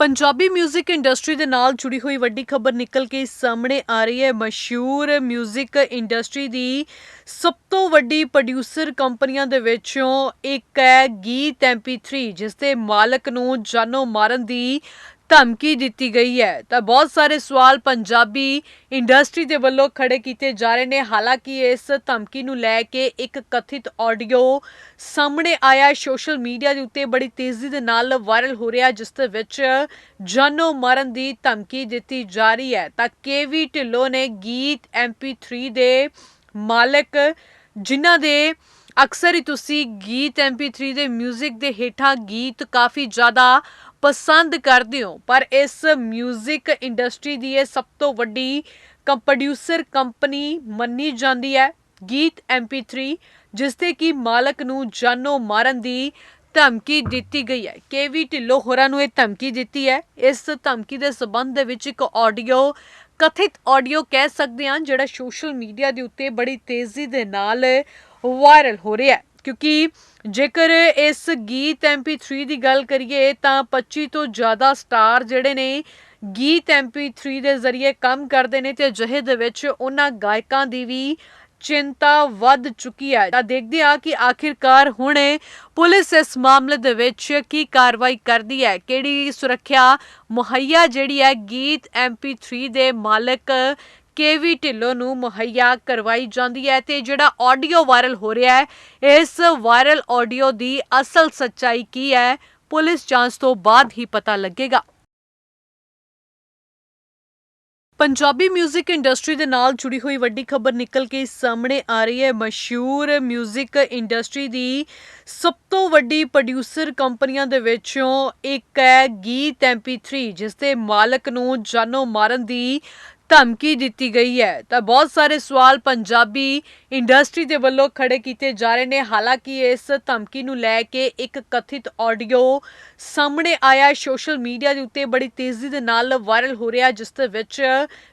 Punjabi 뮤직 industry ਦੇ ਨਾਲ ਜੁੜੀ ਹੋਈ ਵੱਡੀ ਖਬਰ ਨਿਕਲ ਕੇ ਸਾਹਮਣੇ ਆ ਰਹੀ ਹੈ ਮਸ਼ਹੂਰ 뮤직 ਇੰਡਸਟਰੀ ਦੀ ਸਭ ਤੋਂ ਵੱਡੀ ਪ੍ਰੋਡਿਊਸਰ ਕੰਪਨੀਆਂ ਦੇ ਵਿੱਚੋਂ ਇੱਕ ਹੈ ਗੀਤ MP3 ਜਿਸ ਦੇ ਮਾਲਕ ਨੂੰ ਜਾਨੋਂ ਮਾਰਨ ਦੀ ਧਮਕੀ ਦਿੱਤੀ ਗਈ ਹੈ। ਤਾਂ ਬਹੁਤ ਸਾਰੇ ਸਵਾਲ ਪੰਜਾਬੀ ਇੰਡਸਟਰੀ ਦੇ ਵੱਲੋਂ ਖੜੇ ਕੀਤੇ ਜਾ ਰਹੇ ਨੇ। ਹਾਲਾਂਕਿ ਇਸ ਧਮਕੀ ਨੂੰ ਲੈ ਕੇ ਇੱਕ ਕਥਿਤ ਆਡੀਓ ਸਾਹਮਣੇ ਆਇਆ। ਸੋਸ਼ਲ ਮੀਡੀਆ ਦੇ ਉੱਤੇ ਬੜੀ ਤੇਜ਼ੀ ਦੇ ਨਾਲ ਵਾਇਰਲ ਹੋ ਰਿਹਾ, ਜਿਸ ਦੇ ਵਿੱਚ ਜਾਨੋ ਮਰਨ ਦੀ ਧਮਕੀ ਦਿੱਤੀ ਜਾ ਰਹੀ ਹੈ। ਤਾਂ ਕੇਵੀ ਢਿੱਲੋਂ ਨੇ ਗੀਤ MP3 ਦੇ ਮਾਲਕ, ਜਿਨ੍ਹਾਂ ਦੇ ਅਕਸਰ ਹੀ ਤੁਸੀਂ ਗੀਤ MP3 ਦੇ 뮤직 ਦੇ ਹੇਠਾਂ ਗੀਤ ਕਾਫੀ ਜ਼ਿਆਦਾ ਪਸੰਦ ਕਰਦੇ ਹੋ, ਪਰ ਇਸ 뮤직 ਇੰਡਸਟਰੀ ਦੀ ਇਹ ਸਭ ਤੋਂ ਵੱਡੀ ਪ੍ਰੋਡਿਊਸਰ ਕੰਪਨੀ ਮੰਨੀ ਜਾਂਦੀ ਹੈ ਗੀਤ MP3 ਜਿਸ 'ਤੇ ਕੀ ਮਾਲਕ ਨੂੰ ਜਾਨੋਂ ਮਾਰਨ ਦੀ ਧਮਕੀ ਦਿੱਤੀ ਗਈ ਹੈ। ਕੇਵੀ ਢਿੱਲੋਂ ਹੋਰਾਂ ਨੂੰ ਇਹ ਧਮਕੀ ਦਿੱਤੀ ਹੈ। ਇਸ ਧਮਕੀ ਦੇ ਸਬੰਧ ਦੇ ਵਿੱਚ ਇੱਕ ਆਡੀਓ ਕਥਿਤ ਆਡੀਓ ਕਹਿ ਸਕਦੇ ਹਾਂ, ਜਿਹੜਾ ਸੋਸ਼ਲ ਮੀਡੀਆ ਦੇ ਉੱਤੇ ਬੜੀ ਤੇਜ਼ੀ ਦੇ ਨਾਲ ਵਾਇਰਲ ਹੋ ਰਿਹਾ ਹੈ। ਕਿਉਂਕਿ ਜੇਕਰ ਇਸ ਗੀਤ MP3 ਦੀ ਗੱਲ ਕਰੀਏ, ਤਾਂ 25 ਤੋਂ ਜ਼ਿਆਦਾ ਸਟਾਰ ਜਿਹੜੇ ਨੇ ਗੀਤ MP3 ਦੇ ਜ਼ਰੀਏ ਕੰਮ ਕਰਦੇ ਨੇ ਤੇ ਅਜਿਹੇ ਦੇ ਵਿੱਚ ਉਹਨਾਂ ਗਾਇਕਾਂ ਦੀ ਵੀ ਚਿੰਤਾ ਵੱਧ ਚੁੱਕੀ ਹੈ। ਤਾਂ ਦੇਖਦੇ ਆ ਕਿ ਆਖਿਰਕਾਰ ਹੁਣੇ ਪੁਲਿਸ ਇਸ ਮਾਮਲੇ ਦੇ ਵਿੱਚ ਕੀ ਕਾਰਵਾਈ ਕਰਦੀ ਹੈ। ਕਿਹੜੀ ਸੁਰੱਖਿਆ ਮੁਹੱਈਆ ਜਿਹੜੀ ਹੈ, ਗੀਤ MP3 ਦੇ ਮਾਲਕ ਕੇਵੀ ਢਿੱਲੋਂ ਨੂੰ ਮੁਹੱਈਆ ਕਰਵਾਈ ਜਾਂਦੀ ਹੈ ਤੇ ਜਿਹੜਾ ਆਡੀਓ ਵਾਇਰਲ ਹੋ ਰਿਹਾ ਹੈ ਇਸ ਵਾਇਰਲ ਆਡੀਓ ਦੀ ਅਸਲ ਸੱਚਾਈ ਕੀ ਹੈ ਪੁਲਿਸ ਜਾਂਚ ਤੋਂ ਬਾਅਦ ਹੀ ਪਤਾ ਲੱਗੇਗਾ ਪੰਜਾਬੀ 뮤직 ਇੰਡਸਟਰੀ ਦੇ ਨਾਲ ਜੁੜੀ ਹੋਈ ਵੱਡੀ ਖਬਰ ਨਿਕਲ ਕੇ ਸਾਹਮਣੇ ਆ ਰਹੀ ਹੈ ਮਸ਼ਹੂਰ 뮤직 ਇੰਡਸਟਰੀ ਦੀ ਸਭ ਤੋਂ ਵੱਡੀ ਪ੍ਰੋਡਿਊਸਰ ਕੰਪਨੀਆਂ ਦੇ ਵਿੱਚੋਂ ਇੱਕ ਹੈ ਗੀਤ MP3 ਜਿਸ ਦੇ ਮਾਲਕ ਨੂੰ ਜਾਨੋਂ ਮਾਰਨ ਦੀ ਧਮਕੀ ਦਿੱਤੀ ਗਈ ਹੈ। ਤਾਂ ਬਹੁਤ ਸਾਰੇ ਸਵਾਲ ਪੰਜਾਬੀ ਇੰਡਸਟਰੀ ਦੇ ਵੱਲੋਂ ਖੜੇ ਕੀਤੇ ਜਾ ਰਹੇ ਨੇ। ਹਾਲਾਂਕਿ ਇਸ ਧਮਕੀ ਨੂੰ ਲੈ ਕੇ ਇੱਕ ਕਥਿਤ ਆਡੀਓ ਸਾਹਮਣੇ ਆਇਆ। ਸੋਸ਼ਲ ਮੀਡੀਆ ਦੇ ਉੱਤੇ ਬੜੀ ਤੇਜ਼ੀ ਦੇ ਨਾਲ ਵਾਇਰਲ ਹੋ ਰਿਹਾ, ਜਿਸ ਦੇ ਵਿੱਚ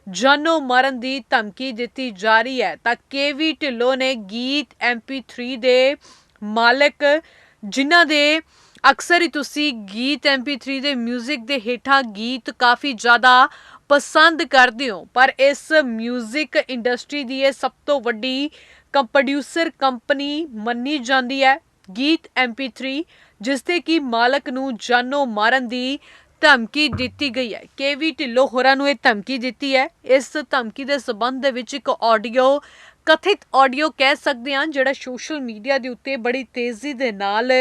ਜਾਨੋ ਮਰਨ ਦੀ ਧਮਕੀ ਦਿੱਤੀ ਜਾ ਰਹੀ ਹੈ। ਤਾਂ ਕੇਵੀ ਢਿੱਲੋਂ ਨੇ ਗੀਤ MP3 ਦੇ ਮਾਲਕ, ਜਿਨ੍ਹਾਂ ਦੇ ਅਕਸਰ ਹੀ ਤੁਸੀਂ ਗੀਤ MP3 ਦੇ 뮤직 ਦੇ ਹੇਠਾਂ ਗੀਤ ਕਾਫੀ ਜ਼ਿਆਦਾ ਪਸੰਦ ਕਰਦੇ ਹੋ, ਪਰ ਇਸ 뮤직 ਇੰਡਸਟਰੀ ਦੀ ਇਹ ਸਭ ਤੋਂ ਵੱਡੀ ਪ੍ਰੋਡਿਊਸਰ ਕੰਪਨੀ ਮੰਨੀ ਜਾਂਦੀ ਹੈ ਗੀਤ MP3 ਜਿਸ 'ਤੇ ਕੀ ਮਾਲਕ ਨੂੰ ਜਾਨੋਂ ਮਾਰਨ ਦੀ ਧਮਕੀ ਦਿੱਤੀ ਗਈ ਹੈ। ਕੇਵੀ ਢਿੱਲੋਂ ਹੋਰਾਂ ਨੂੰ ਇਹ ਧਮਕੀ ਦਿੱਤੀ ਹੈ। ਇਸ ਧਮਕੀ ਦੇ ਸਬੰਧ ਦੇ ਵਿੱਚ ਇੱਕ ਆਡੀਓ ਕਥਿਤ ਆਡੀਓ ਕਹਿ ਸਕਦੇ ਹਾਂ, ਜਿਹੜਾ ਸੋਸ਼ਲ ਮੀਡੀਆ ਦੇ ਉੱਤੇ ਬੜੀ ਤੇਜ਼ੀ ਦੇ ਨਾਲ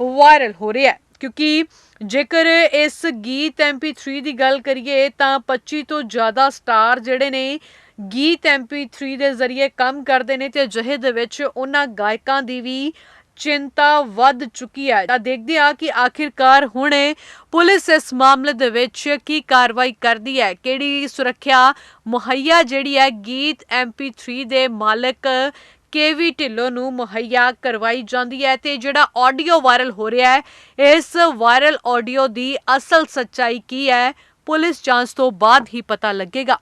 ਵਾਇਰਲ ਹੋ ਰਿਹਾ ਹੈ। ਕਿਉਂਕਿ ਜੇਕਰ ਇਸ ਗੀਤ MP3 ਦੀ ਗੱਲ ਕਰੀਏ, ਤਾਂ 25 ਤੋਂ ਜ਼ਿਆਦਾ ਸਟਾਰ ਜਿਹੜੇ ਨੇ ਗੀਤ MP3 ਦੇ ਜ਼ਰੀਏ ਕੰਮ ਕਰਦੇ ਨੇ ਤੇ ਅਜਿਹੇ ਦੇ ਵਿੱਚ ਉਹਨਾਂ ਗਾਇਕਾਂ ਦੀ ਵੀ ਚਿੰਤਾ ਵੱਧ ਚੁੱਕੀ ਹੈ। ਤਾਂ ਦੇਖਦੇ ਆ ਕਿ ਆਖਿਰਕਾਰ ਹੁਣੇ ਪੁਲਿਸ ਇਸ ਮਾਮਲੇ ਦੇ ਵਿੱਚ ਕੀ ਕਾਰਵਾਈ ਕਰਦੀ ਹੈ। ਕਿਹੜੀ ਸੁਰੱਖਿਆ ਮੁਹੱਈਆ ਜਿਹੜੀ ਹੈ, ਗੀਤ MP3 ਦੇ ਮਾਲਕ ਕੇਵੀ ਢਿੱਲੋਂ ਨੂੰ ਮੁਹੱਈਆ ਕਰਵਾਈ ਜਾਂਦੀ ਹੈ ਤੇ ਜਿਹੜਾ ਆਡੀਓ ਵਾਇਰਲ ਹੋ ਰਿਹਾ ਹੈ, ਇਸ ਵਾਇਰਲ ਆਡੀਓ ਦੀ ਅਸਲ ਸੱਚਾਈ ਕੀ ਹੈ, ਪੁਲਿਸ ਜਾਂਚ ਤੋਂ ਬਾਅਦ ਹੀ ਪਤਾ ਲੱਗੇਗਾ।